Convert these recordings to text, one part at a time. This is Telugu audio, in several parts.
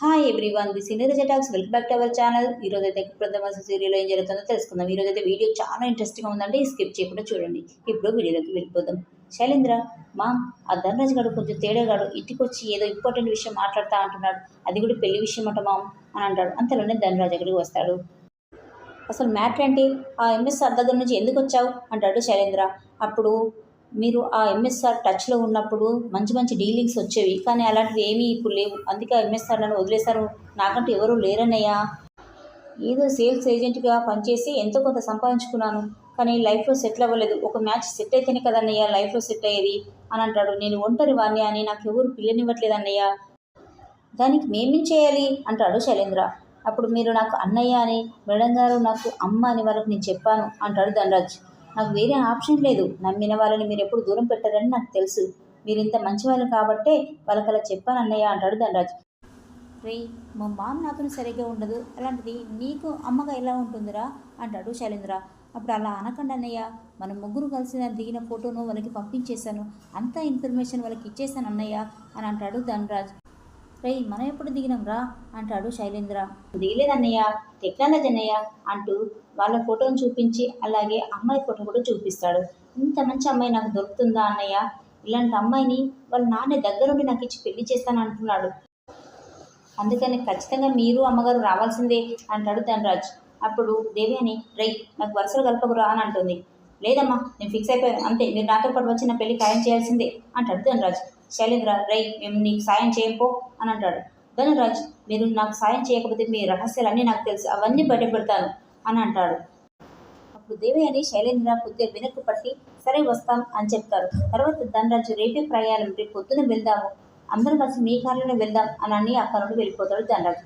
Hi everyone the senior జటాక్స్ welcome back to our channel ఈ రోజు అయితే ప్రథమ సీరియల్ ఏం జరుగుతుందో తెలుసుకుందాం. ఈ రోజు అయితే వీడియో చాలా ఇంట్రెస్టింగ్ ఉందండి. స్కిప్ చేయకుండా చూడండి. ఇప్పుడు వీడియోలోకి వెళ్ళిపోదాం. శైలేంద్ర మా ఆ ధనరాజ్ గారు కొంచెం తేడాగాడు ఇంటికి వచ్చి ఏదో ఇంపార్టెంట్ విషయం మాట్లాడుతా అంటున్నాడు. అది కూడా పెళ్ళి విషయం అంట మామ్ అని అంటాడు. అంతలోనే ధనరాజ్ అక్కడికి వస్తాడు. అసలు మ్యాటర్ ఏంటి? ఆ ఎంఎస్ఆర్ దగ్గర నుంచి ఎందుకు వచ్చావు? అంటాడు శైలేంద్ర. అప్పుడు మీరు ఆ ఎంఎస్ఆర్ టచ్లో ఉన్నప్పుడు మంచి మంచి డీలింగ్స్ వచ్చేవి. కానీ అలాంటివి ఏమీ ఇప్పుడు లేవు. అందుకే ఎంఎస్ఆర్ నన్ను వదిలేశారు. నాకంటూ ఎవరు లేరన్నయ్యా. ఏదో సేల్స్ ఏజెంట్గా పనిచేసి ఎంతో కొంత సంపాదించుకున్నాను. కానీ లైఫ్లో సెటిల్ అవ్వలేదు. ఒక మ్యాచ్ సెట్ అయితేనే కదన్నయ్య లైఫ్లో సెట్ అయ్యేది అని అంటాడు. నేను ఒంటరి వాణ్ణి అని నాకు ఎవరు పిల్లనివ్వట్లేదు అన్నయ్య దానికి మేమేం చేయాలి? అంటాడు శైలేంద్ర. అప్పుడు మీరు నాకు అన్నయ్య అని మేడం గారు నాకు అమ్మ అని వాళ్ళకి నేను చెప్పాను అంటాడు ధనరాజ్. నాకు వేరే ఆప్షన్ లేదు. నమ్మిన వాళ్ళని మీరు ఎప్పుడు దూరం పెట్టారని నాకు తెలుసు. మీరు ఇంత మంచివాళ్ళు కాబట్టే వాళ్ళకి అలా చెప్పాను అన్నయ్య అంటాడు ధనరాజ్. రే మా మామ నాతో సరిగ్గా ఉండదు. అలాంటిది నీకు అమ్మగా ఎలా ఉంటుందిరా? అంటాడు శైలేంద్ర. అప్పుడు అలా అనకండి అన్నయ్య. మన ముగ్గురు కలిసి దిగిన ఫోటోను వాళ్ళకి పంపించేశాను. అంతా ఇన్ఫర్మేషన్ వాళ్ళకి ఇచ్చేశాను అన్నయ్య అని అంటాడు ధనరాజ్. రేయ్ మనం ఎప్పుడు దిగినాం రా? అంటాడు శైలేంద్ర. దిగలేదన్నయ్య టెక్నాలజీ అన్నయ్య అంటూ వాళ్ళ ఫోటోను చూపించి అలాగే అమ్మాయి ఫోటో కూడా చూపిస్తాడు. ఇంత మంచి అమ్మాయి నాకు దొరుకుతుందా అన్నయ్య? ఇలాంటి అమ్మాయిని వాళ్ళ నాన్న దగ్గరుండి నాకు ఇచ్చి పెళ్ళి చేస్తాను అంటున్నాడు. అందుకని ఖచ్చితంగా మీరు అమ్మగారు రావాల్సిందే అంటాడు ధనరాజ్. అప్పుడు దేవ్యాని రై నాకు వరుసలు కలపకురా అని అంటుంది. లేదమ్మా నేను ఫిక్స్ అయిపోయాను. అంతే మీరు నాతో పాటు వచ్చి నా పెళ్ళి ఖాయం చేయాల్సిందే అంటాడు ధనరాజ్. శైలేంద్ర రై మేము నీకు సాయం చేయపో అని అంటాడు. ధనురాజ్ మీరు నాకు సాయం చేయకపోతే మీ రహస్యాలన్నీ నాకు తెలుసు అవన్నీ బయటపెడతాను అని అంటాడు. అప్పుడు దేవయాని శైలేంద్ర కొద్దిగా వెనక్కు పట్టి సరే వస్తాం అని చెప్తారు తర్వాత ధనరాజు రేపే ప్రయాణం రేపు పొద్దున వెళ్దాము. అందరం కలిసి మీ కారులోనే వెళ్దాం అని అని అక్కడ నుండి వెళ్ళిపోతాడు ధనరాజు.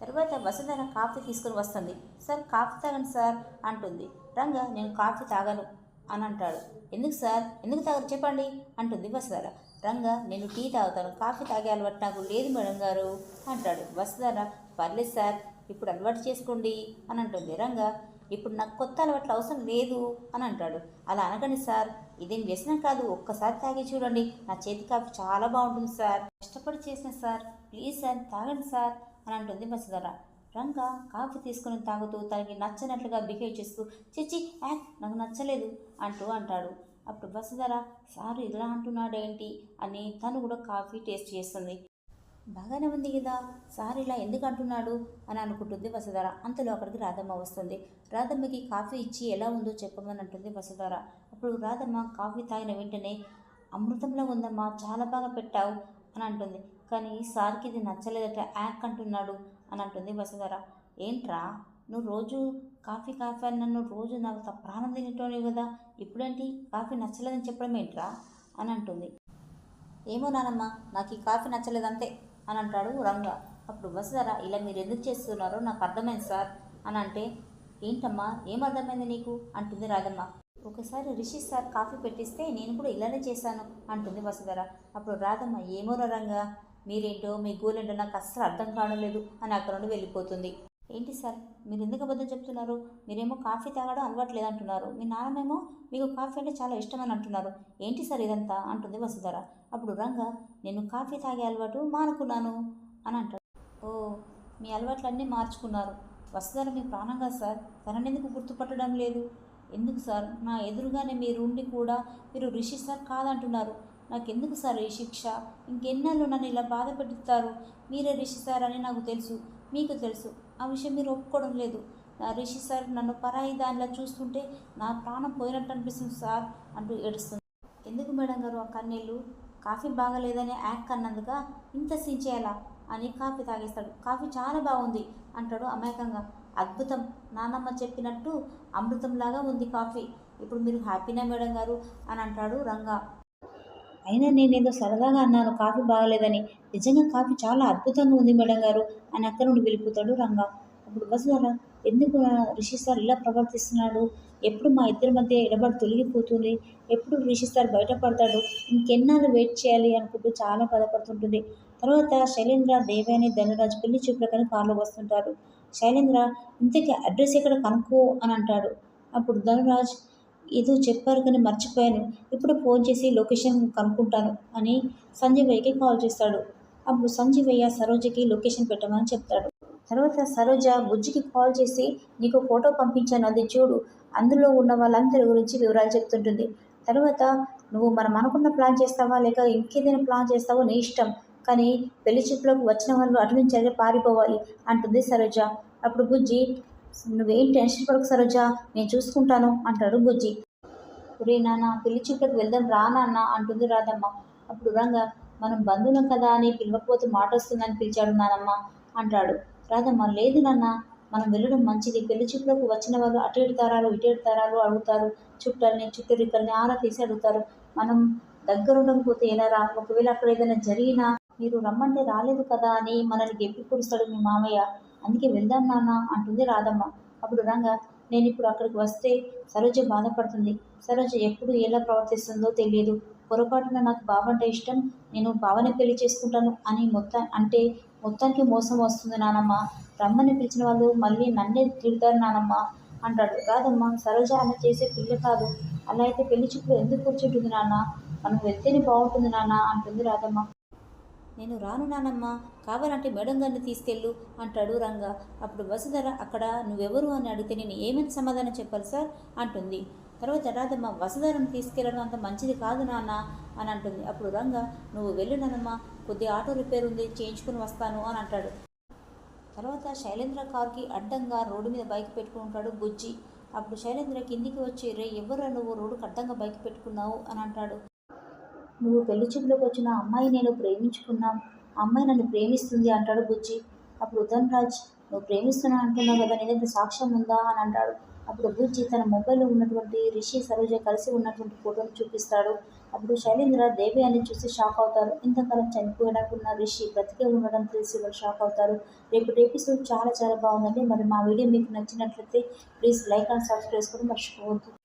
తర్వాత వసుధర కాఫీ తీసుకుని వస్తుంది. సార్ కాఫీ తాగండి సార్ అంటుంది. రంగా నేను కాఫీ తాగను అని అంటాడు. ఎందుకు సార్? ఎందుకు తాగరు చెప్పండి అంటుంది వసుధర. రంగా నేను టీ తాగుతాను. కాఫీ తాగే అలవాటు నాకు లేదు మేడం గారు అంటాడు. వసుధర పర్లేదు సార్. ఇప్పుడు అలవాటు చేసుకోండి అని అంటుంది రంగా. ఇప్పుడు నాకు కొత్త అలవాట్లు అవసరం లేదు అని అంటాడు. అలా అనకండి సార్. ఇదేం వ్యసనం కాదు. ఒక్కసారి తాగి చూడండి. నా చేతి కాఫీ చాలా బాగుంటుంది సార్. కష్టపడి చేసిన సార్. ప్లీజ్ సార్ తాగండి సార్ అని అంటుంది వసుధర. రంగా కాఫీ తీసుకుని తాగుతూ తనకి నచ్చనట్లుగా బిహేవ్ చేస్తూ చిచ్చి యాక్ నాకు నచ్చలేదు అంటూ అంటాడు. అప్పుడు వసుధర సారు ఇలా అంటున్నాడేంటి? అని తను కూడా కాఫీ టేస్ట్ చేస్తుంది. బాగానే ఉంది కదా సార్ ఇలా ఎందుకు అంటున్నాడు? అని అనుకుంటుంది వసుధర. అంతలో అక్కడికి రాధమ్మ వస్తుంది. రాధమ్మకి కాఫీ ఇచ్చి ఎలా ఉందో చెప్పమని అంటుంది వసుధర. అప్పుడు రాధమ్మ కాఫీ తాగిన వెంటనే అమృతంలో ఉందమ్మా చాలా బాగా పెట్టావు అని అంటుంది. కానీ సార్కి ఇది నచ్చలేదట యాక్ అంటున్నాడు అని అంటుంది వసుధర. ఏంట్రా? నువ్వు రోజు కాఫీ కాఫీ అని నన్ను రోజు నాకు ప్రాణం తినేటోని కదా. ఇప్పుడేంటి? కాఫీ నచ్చలేదని చెప్పడం ఏంట్రా? అని అంటుంది. ఏమో నానమ్మ నాకు ఈ కాఫీ నచ్చలేదంతే అని అంటాడు రంగా. అప్పుడు వసుధర ఇలా మీరు ఎందుకు చేస్తున్నారో నాకు అర్థమైంది సార్ అని అంటే ఏంటమ్మా ఏం అర్థమైంది నీకు? అంటుంది రాధమ్మ. ఒకసారి రిషి సార్ కాఫీ పెట్టిస్తే నేను కూడా ఇలానే చేశాను అంటుంది వసుధర అప్పుడు రాధమ్మ ఏమో రంగా మీరేంటో మీ గోలేంటో నాకు అస్సలు అర్థం కావడం లేదు అని అక్కడ నుండి వెళ్ళిపోతుంది. ఏంటి సార్? మీరు ఎందుకు అబద్ధం చెప్తున్నారు? మీరేమో కాఫీ తాగడం అలవాట్లేదు అంటున్నారు. మీ నాన్నమేమో మీకు కాఫీ అంటే చాలా ఇష్టమని అంటున్నారు. ఏంటి సార్ ఇదంతా? అంటుంది వసుధర. అప్పుడు రంగ నేను కాఫీ తాగే అలవాటు మానుకున్నాను అని అంటాడు. ఓ మీ అలవాట్లన్నీ మార్చుకున్నారు. వసుధర మీ ప్రాణంగా సార్. తనని ఎందుకు గుర్తుపట్టడం లేదు? ఎందుకు సార్? నా ఎదురుగానే మీరు ఉండి కూడా మీరు రిషి సార్ కాదంటున్నారు. నాకెందుకు సార్ ఈ శిక్ష? ఇంకెన్నాళ్ళు నన్ను ఇలా బాధ పెడుతారు మీరే రిషి సార్ అని నాకు తెలుసు. మీకు తెలుసు. ఆ విషయం మీరు ఒప్పుకోవడం లేదు. నా రిషి సార్ నన్ను పరాయి దానిలా చూస్తుంటే నా ప్రాణం పోయినట్టు అనిపిస్తుంది సార్ అంటూ ఏడుస్తుంది. ఎందుకు మేడం గారు ఆ కన్నీళ్ళు? కాఫీ బాగలేదని యాక్ అన్నందుక ఇంత సీన్ చేయాలా? అని కాఫీ తాగేస్తాడు. కాఫీ చాలా బాగుంది అంటాడు అమాయకంగా. అద్భుతం. నానమ్మ చెప్పినట్టు అమృతంలాగా ఉంది కాఫీ. ఇప్పుడు మీరు హ్యాపీనా మేడం గారు? అని అంటాడు రంగా. అయినా నేనేదో సరదాగా అన్నాను కాఫీ బాగలేదని. నిజంగా కాఫీ చాలా అద్భుతంగా ఉంది మేడం గారు అని అక్క నుండి వెళ్ళిపోతాడు రంగా. అప్పుడు వసుధర ఎందుకు రిషి సార్ ఇలా ప్రవర్తిస్తున్నాడు? ఎప్పుడు మా ఇద్దరి మధ్య ఎడబడి తొలగిపోతుంది? ఎప్పుడు రిషి సార్ బయటపడతాడు? ఇంకెన్నాళ్ళు వెయిట్ చేయాలి? అనుకుంటూ చాలా బాధపడుతుంటుంది. తర్వాత శైలేంద్ర దేవేని ధనురాజ్ పెళ్ళి చూపులకని కారులో వస్తుంటారు. శైలేంద్ర ఇంతకీ అడ్రస్ ఎక్కడ కనుక్కో అని అంటాడు. అప్పుడు ధనురాజ్ ఏదో చెప్పారు కానీ మర్చిపోయాను. ఇప్పుడు ఫోన్ చేసి లొకేషన్ కనుక్కుంటాను అని సంజీవయ్యకి కాల్ చేస్తాడు. అప్పుడు సంజీవయ్య సరోజకి లొకేషన్ పెట్టమని చెప్తాడు. తర్వాత సరోజ బుజ్జికి కాల్ చేసి నీకు ఫోటో పంపించాను అది చూడు. అందులో ఉన్న వాళ్ళందరి గురించి వివరాలు చెప్తుంటుంది. తర్వాత నువ్వు మనం అనుకున్న ప్లాన్ చేస్తావా? లేక ఇంకేదైనా ప్లాన్ చేస్తావో నీ ఇష్టం. కానీ పెళ్ళి చూపులకు వచ్చిన వాళ్ళు అటు నుంచి అదే పారిపోవాలి అంటుంది సరోజ. అప్పుడు బుజ్జి నువ్వేం టెన్షన్ పడకు సరోజ నేను చూసుకుంటాను అంటాడు బుజ్జి. ఒరే నాన్న పెళ్ళి చూపులకు వెళ్దాం రా నాన్న అంటుంది రాధమ్మ. అప్పుడు రంగ మనం బంధువులం కదా అని పిలవకపోతే మాట వస్తుందని పిలిచాడు నానమ్మ అంటాడు. రాధమ్మ లేదు నాన్న మనం వెళ్ళడం మంచిది. పెళ్ళి చూపులకు వచ్చిన వాళ్ళు అటు ఇటు తరాలు ఇటు ఎడతారాలు తరాలు అడుగుతారు. చుట్టాలని చుట్టరికల్ని ఆరా తీసి అడుగుతారు. మనం దగ్గర ఉండకపోతే ఎలా రా? ఒకవేళ అక్కడ ఏదైనా జరిగినా మీరు రమ్మంటే రాలేదు కదా అని మనల్ని గెప్పి కురుస్తాడు మీ మామయ్య. అందుకే వెళ్దాం నాన్న అంటుంది రాధమ్మ. అప్పుడు రంగ నేను ఇప్పుడు అక్కడికి వస్తే సరోజ బాధపడుతుంది. సరోజ ఎప్పుడు ఎలా ప్రవర్తిస్తుందో తెలియదు. పొరపాటున నాకు బావ అంటే ఇష్టం నేను బావని పెళ్ళి చేసుకుంటాను అని మొత్తం అంటే మొత్తానికి మోసం వస్తుంది నానమ్మ. రమ్మని పిలిచిన వాళ్ళు మళ్ళీ నన్నే తిడతారు నానమ్మ అంటాడు. రాదమ్మ సరోజ అలా చేసే పిల్ల కాదు. అలా అయితే పెళ్ళి చూపులు ఎందుకు కూర్చుంటుంది నాన్న? మనం వెళ్తేనే బాగుంటుంది నాన్న అంటుంది రాధమ్మ. నేను రాను నానమ్మా కావాలంటే మేడం గారిని తీసుకెళ్ళు అంటాడు రంగా. అప్పుడు వసుధర అక్కడ నువ్వెవరు అని అడిగితే నేను ఏమని సమాధానం చెప్పాలి సార్? అంటుంది. తర్వాత రాధమ్మ వసుధరను తీసుకెళ్ళడం అంత మంచిది కాదు నాన్న అని అంటుంది. అప్పుడు రంగా నువ్వు వెళ్ళు నానమ్మ కొద్ది ఆటో రిపేర్ ఉంది చేయించుకుని వస్తాను అని అంటాడు. తర్వాత శైలేంద్ర కార్కి అడ్డంగా రోడ్డు మీద బైక్ పెట్టుకుంటాడు బుజ్జి. అప్పుడు శైలేంద్ర కిందికి వచ్చి రే ఎవరు నువ్వు? రోడ్డుకు అడ్డంగా బైక్ పెట్టుకున్నావు అని అంటాడు. నువ్వు పెళ్ళి చూపులోకి వచ్చిన అమ్మాయి నేను ప్రేమించుకున్నాం. అమ్మాయి నన్ను ప్రేమిస్తుంది అంటాడు బుజ్జి. అప్పుడు ఉదన్ రాజ్ నువ్వు ప్రేమిస్తున్నా అంటున్నావు కదా నేను సాక్ష్యం ఉందా? అని అంటాడు. అప్పుడు బుజ్జి తన మొబైల్లో ఉన్నటువంటి రిషి సరోజ కలిసి ఉన్నటువంటి ఫోటోని చూపిస్తాడు. అప్పుడు శైలేంద్ర దేవి అని చూసి షాక్ అవుతారు. ఇంతకాలం చనిపోయడానికి ఉన్న రిషి బ్రతికే ఉండడం తెలిసి వాళ్ళు షాక్ అవుతారు. రేపు ఎపిసోడ్ చాలా చాలా బాగుందండి. మరి మా వీడియో మీకు నచ్చినట్లయితే ప్లీజ్ లైక్ అండ్ సబ్స్క్రైబ్ కూడా మర్చిపోవద్దు.